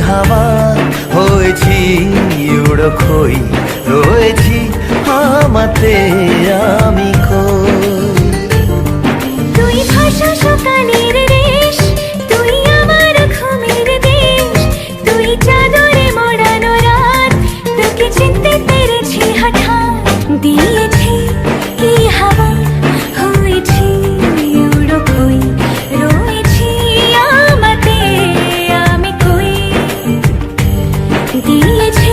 হাওয়া হয়েছি উড়ো খই রয়েছি আমাতে দিয়েছি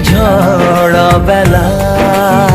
ঝড় হ্যাঁ